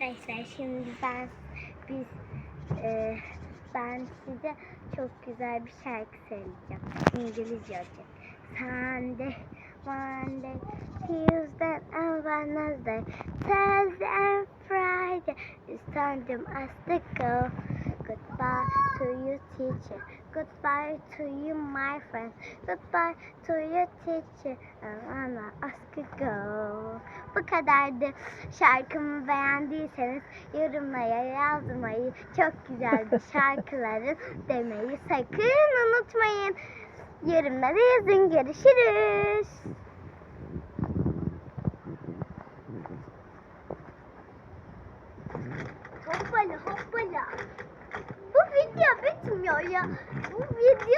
Arkadaşlar şimdi ben biz e, ben size çok güzel bir şarkı söyleyeceğim. İngilizce olacak. Sunday, Monday, Tuesday and Wednesday, Thursday and Friday. It's time to us to go. Goodbye to you teacher. Goodbye to you my friend. Goodbye to you teacher. And I'ma ask go. Bu kadardı. Şarkımı beğendiyseniz yorumlara yazmayı, çok güzeldi şarkıların demeyi sakın unutmayın. Yorumlara yazın. Görüşürüz. Hoppala hoppala. Bu video bitmiyor ya. Bu video